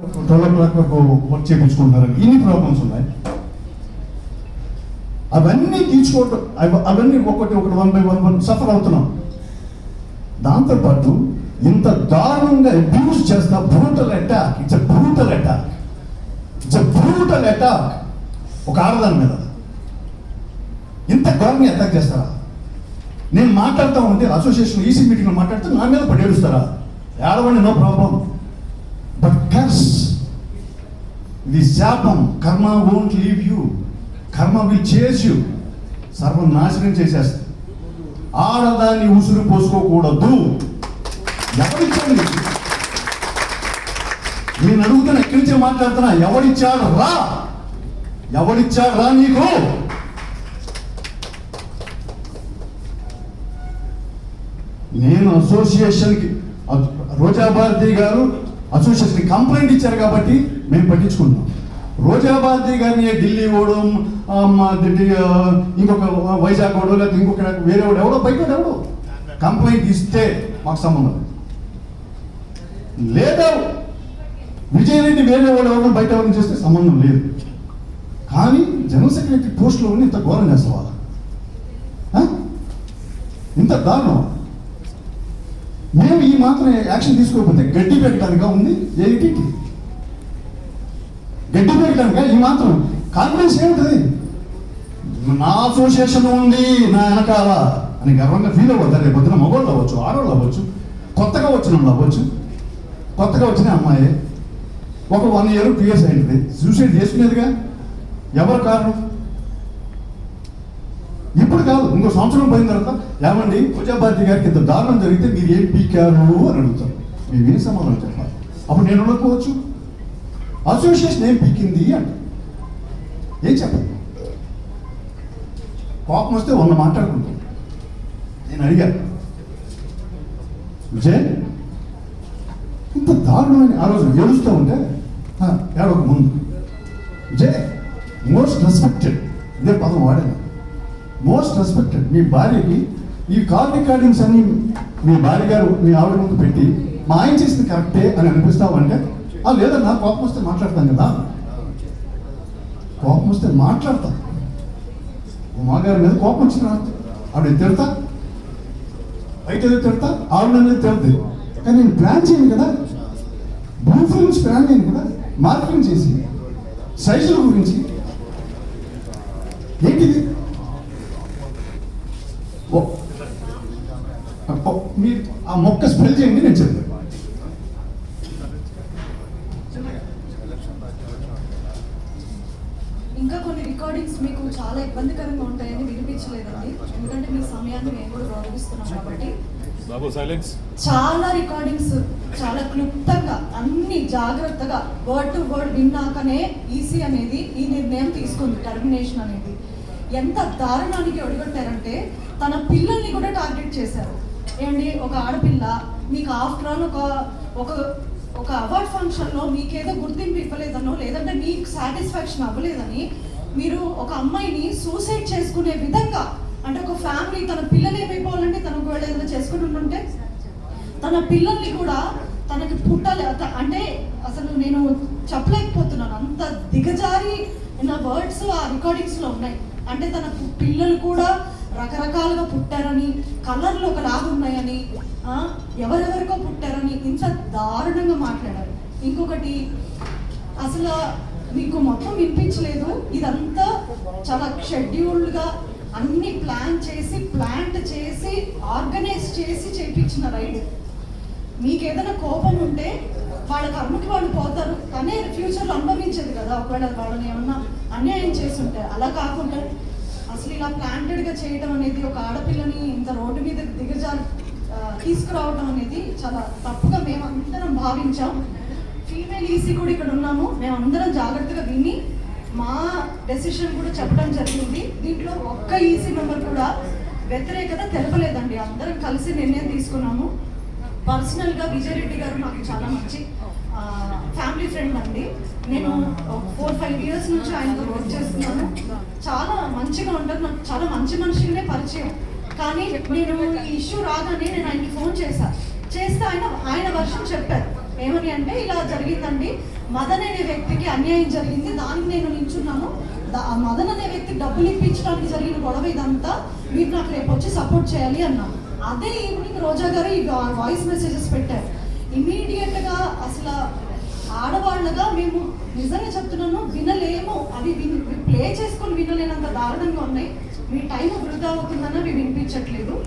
Twelve clock work ఇన్ని problems ఉన్నాయి. అవన్నీ తీర్చుకోవటం అవన్నీ ఒకటి ఒకటి one by one one suffer అవుతున్నాం. దాంతోపాటు ఇంత దారుణంగా అబ్యూస్ చేస్తా brutal attack it's brutal attack it's brutal attack ఒక ఆడదాని మీద. ఇంత ఘోరంగా అటాక్ చేస్తారా? నేను మాట్లాడుతూ ఉంటే అసోసియేషన్ ఈసీ మీటింగ్లో మాట్లాడితే నా మీద పడి ఏడుస్తారా ఏడవండి నో ప్రాబ్లం బట్ కర్స్ ఇది శాపం. Karma won't leave you karma will chase you సర్వం నాశనం చేసేస్తుంది. ఆడదాన్ని ఉసురు పోసుకోకూడదు. ఎవరిచ్చండి? నేను అడుగుతున్నా ఎక్కడి నుంచే మాట్లాడుతున్నా? ఎవడిచ్చాడు రా. ఎవడిచ్చాడు రా నీకు. నేను అసోసియేషన్కి రోజా భారతి గారు అసోసియేషన్ కంప్లైంట్ ఇచ్చారు కాబట్టి మేము పట్టించుకుంటున్నాం రోజా భారతి గారిని ఢిల్లీ ఓడం మా ఇంకొక వైజాగ్ ఓడో లేకపోతే ఇంకొక వేరే వాడు ఎవడో బయట ఎవడో. కంప్లైంట్ ఇస్తే మాకు సంబంధం లేదా. విజయరెడ్డి వేరే వాళ్ళు ఎవరు బయట ఎవరిని చేస్తే సంబంధం లేదు. కానీ జనరల్ సెక్రటరీ పోస్టులో ఉండి ఇంత ఘోరం చేస్తావా ఇంత దారుణం. మేము ఈ మాత్రం యాక్షన్ తీసుకోకపోతే గడ్డి పెట్టడానిక ఉంది? ఏంటి? గడ్డి పెట్టడానిక? ఈ మాత్రం. కాన్ఫిడెన్స్ ఏముంటుంది? నా అసోసియేషన్ ఉంది నా వెనకాల అని గర్వంగా ఫీల్ అవ్వద్దు? రేపు పొద్దున మగవాళ్ళు అవ్వచ్చు ఆడవాళ్ళు అవ్వచ్చు కొత్తగా వచ్చిన వాళ్ళు అవ్వచ్చు. కొత్తగా వచ్చిన అమ్మాయి. ఒక వన్ ఇయర్ టూ ఇయర్స్ అయింది. సూసైడ్ చేసుకునేదిగా? ఎవరు కారణం? ఇప్పుడు కాదు ఇంకో సంవత్సరం పోయిన తర్వాత ఏమండి పూజాభారతి గారికి ఇంత దారుణం జరిగితే మీరు ఏం పీకారు అని అడుగుతారు. మేము ఏం సమాధానం చెప్పాలి. అప్పుడు నేను ఉండకపోవచ్చు. అసోసియేషన్ ఏం పీకింది అంట. ఏం చెప్పాలి? కోపం వస్తే వంద మాట్లాడుకుంటాం. నేను అడిగాను విజయ్ ఇంత దారుణమైన ఆ రోజు ఏడుస్తూ ఉంటే ఏడవక ముందు. విజయ్ మోస్ట్ రెస్పెక్టెడ్ ఇదే పదం వాడాను మోస్ట్ రెస్పెక్టెడ్ మీ భార్యకి ఈ కాల్ రికార్డింగ్స్ అన్ని మీ భార్య గారు మీ ఆవిడ ముందు పెట్టి మా ఆయన చేసింది కరెక్టే అని అనిపిస్తావంటే ఆ లేదన్నా కోపం వస్తే మాట్లాడతాను కదా. కోపం వస్తే మాట్లాడతాం. మాగారి మీద కోపం వచ్చిన ఆవిడ తిడతా? బయట ఏదో తిడతా? ఆవిడ అనేది తిడదు కానీ నేను ప్లాన్ చేయను కదా. బ్లూ ఫిల్మ్స్ ప్లాన్ చేయను కదా. మార్కెటింగ్ చేసి సైజుల గురించి. ఏంటిది? మీరు ఆ మొక్క స్పెల్ చేయండి నేను చెప్తాను ఇంకా కొన్ని రికార్డింగ్స్ మీకు చాలా ఇబ్బందికరంగా ఉంటాయని వినిపించలేదండి. ఎందుకంటే మీ సమయాన్ని మేము కూడా గౌరవిస్తున్నాం కాబట్టి. చాలా రికార్డింగ్స్ చాలా క్లుప్తంగా అన్ని జాగ్రత్తగా వర్డ్ టు వర్డ్ విన్నాకనే ఈసీ అనేది ఈ నిర్ణయం తీసుకుంది టర్మినేషన్ అనేది. ఎంత దారుణానికి ఒడిగొట్టారంటే తన పిల్లల్ని కూడా టార్గెట్ చేశారు. ఏమండి ఒక ఆడపిల్ల మీకు ఆఫ్టర్ ఆల్ ఒక ఒక ఒక అవార్డ్ ఫంక్షన్లో మీకేదో గుర్తింపు ఇవ్వలేదనో లేదంటే మీకు సాటిస్ఫాక్షన్ అవ్వలేదని మీరు ఒక అమ్మాయిని సూసైడ్ చేసుకునే విధంగా అంటే ఒక ఫ్యామిలీ తన పిల్లలు ఏమైపోవాలంటే తన ఒకవేళ ఏదైనా చేసుకుని ఉంటుంటే తన పిల్లల్ని కూడా తనకి పుట్టాలి. అంటే అసలు నేను చెప్పలేకపోతున్నాను. అంత దిగజారి నా వర్డ్స్ ఆ రికార్డింగ్స్లో ఉన్నాయి. అంటే తన పిల్లలు కూడా రకరకాలుగా పుట్టారని కలర్లు ఒకలాగా ఉన్నాయని ఎవరెవరికో పుట్టారని ఇంత దారుణంగా మాట్లాడారు. ఇంకొకటి అసలు మీకు మొత్తం వినిపించలేదు. ఇదంతా చాలా షెడ్యూల్డ్గా అన్ని ప్లాన్ చేసి ప్లాంట్ చేసి ఆర్గనైజ్ చేసి చేయించిన రైడ్ మీకు ఏదైనా కోపం ఉంటే వాళ్ళ కర్మకి వాళ్ళు పోతారు. కానీ ఫ్యూచర్లో అనుభవించేది కదా. ఒకవేళ వాళ్ళని ఏమన్నా అన్యాయం చేసి ఉంటే అలా కాకుండా అసలు ఇలా ప్లాంటెడ్గా చేయడం అనేది ఒక ఆడపిల్లని ఇంత రోడ్డు మీద దిగజారు తీసుకురావడం అనేది చాలా తప్పుగా మేము అందరం భావించాం. ఫీమేల్ ఈసీ కూడా ఇక్కడ ఉన్నాము. మేము అందరం జాగ్రత్తగా విని మా డెసిషన్ కూడా చెప్పడం జరిగింది. దీంట్లో ఒక్క ఈసీ మెంబర్ కూడా వ్యతిరేకత తెలపలేదండి. అందరం కలిసి నిర్ణయం తీసుకున్నాము. పర్సనల్గా విజయరెడ్డి గారు నాకు చాలా మంచి ఫ్యామిలీ ఫ్రెండ్ అండి. నేను ఫోర్ ఫైవ్ ఇయర్స్ నుంచి ఆయనతో వర్క్ చేస్తున్నాను. చాలా మంచిగా ఉంటారు. నాకు చాలా మంచి మనుషులనే పరిచయం. కానీ నేను ఈ ఇష్యూ రాగానే నేను ఆయనకి ఫోన్ చేశాను చేస్తే ఆయన ఆయన వర్షం చెప్పారు. ఏమని అంటే ఇలా జరిగిందండి. మదన్ అనే వ్యక్తికి అన్యాయం జరిగింది. దానికి నేను నించున్నాను ఆ మదన్ అనే వ్యక్తి డబ్బులు ఇప్పించడానికి జరిగిన గొడవ ఇదంతా. మీరు నాకు రేపు వచ్చి సపోర్ట్ చేయాలి అన్నాను. అదే ఈవినింగ్ రోజా గారు ఈ వాయిస్ మెసేజెస్ పెట్టారు. ఇమీడియట్గా అసలు ఆడవాళ్ళగా మేము నిజంగా చెప్తున్నాను వినలేము. అది విని ప్లే చేసుకొని వినలేనంత దారుణంగా ఉన్నాయి. మీ టైం వృధా అవుతుందని అవి వినిపించట్లేదు.